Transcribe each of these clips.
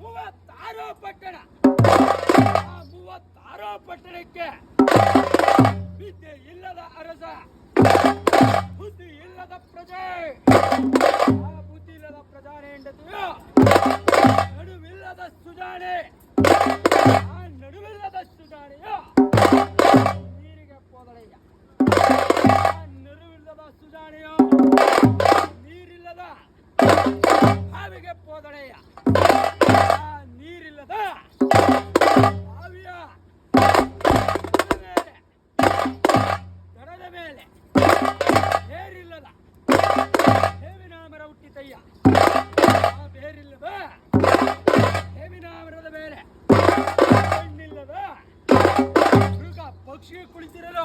ಮೂವತ್ತಾರೋ ಪಟ್ಟಣ. ಆ ಮೂವತ್ತಾರೋ ಪಟ್ಟಣಕ್ಕೆ ವಿದ್ಯೆ ಇಲ್ಲದ ಅರಸ, ಬುದ್ಧಿ ಇಲ್ಲದ ಪ್ರಜೆ. ಆ ಬುದ್ಧಿ ಇಲ್ಲದ ಪ್ರಧಾನ ಹೆಂಡತಿಯು, ನಡುವಿಲ್ಲದ ಸುಧಾರಣೆ ಆ ನಡುವಿಲ್ಲದ ಸುಧಾರಣೆಯು ನೀರಿಲ್ಲದ ಬಾವಿಯ ದಡದ ಮೇಲೆ, ಬೇರಿಲ್ಲದ ಬೇವಿನ ಮರ ಹುಟ್ಟಿತಯ್ಯ. ಆ ಬೇರಿಲ್ಲದ ಬೇವಿನ ಮರದ ಮೇಲೆ ಕಣ್ಣಿಲ್ಲದ ಪಕ್ಷಿ ಕುಳಿತಿರಲು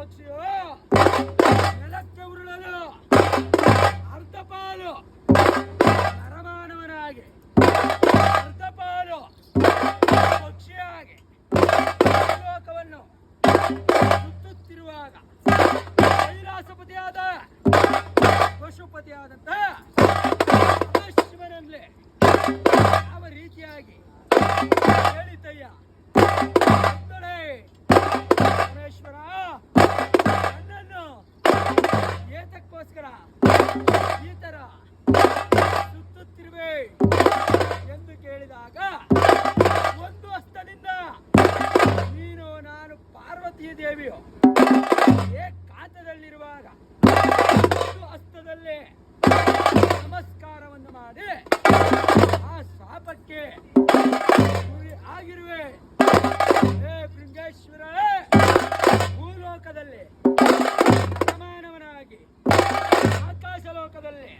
ಪಕ್ಷಿಯು? ನೆಲಕ್ಕೆ ಉರುಳಲು ಅರ್ಧಪಾಲು. ನರಮಾನವನಾಗಿ. ಅರ್ಧ ಪಾಲು ಪಕ್ಷಿಯಾಗಿ. ಲೋಕವನ್ನು ಸುತ್ತುತ್ತಿರುವಾಗ ಕೈಲಾಸಪತಿಯಾದ ಪಶುಪತಿಯಾದಂತ ಶಿವನಲ್ಲಿ ಯಾವ ರೀತಿಯಾಗಿ ಹೇಳಿತಯ್ಯ? ಎಂದು ಕೇಳಿದಾಗ, ಒಂದು ಹಸ್ತದಿಂದ ನೀನು, ನಾನು ಪಾರ್ವತಿ ದೇವಿಯು? ಏಕಾಂತದಲ್ಲಿರುವಾಗ ಒಂದು ಹಸ್ತದಲ್ಲಿ ನಮಸ್ಕಾರವನ್ನು ಮಾಡಿ, ಆ ಶಾಪಕ್ಕೆ ಗುರಿ ಆಗಿರುವೆ. ಹೇ ಬೃಂಗೇಶ್ವರ ಭೂಲೋಕದಲ್ಲಿ ಸಮಾನವನಾಗಿ ಆಕಾಶ ಲೋಕದಲ್ಲಿ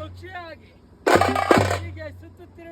ಪಕ್ಷಿಯಾಗಿ ಹೀಗೆ ಸುತ್ತುತ್ತಿರುವೆ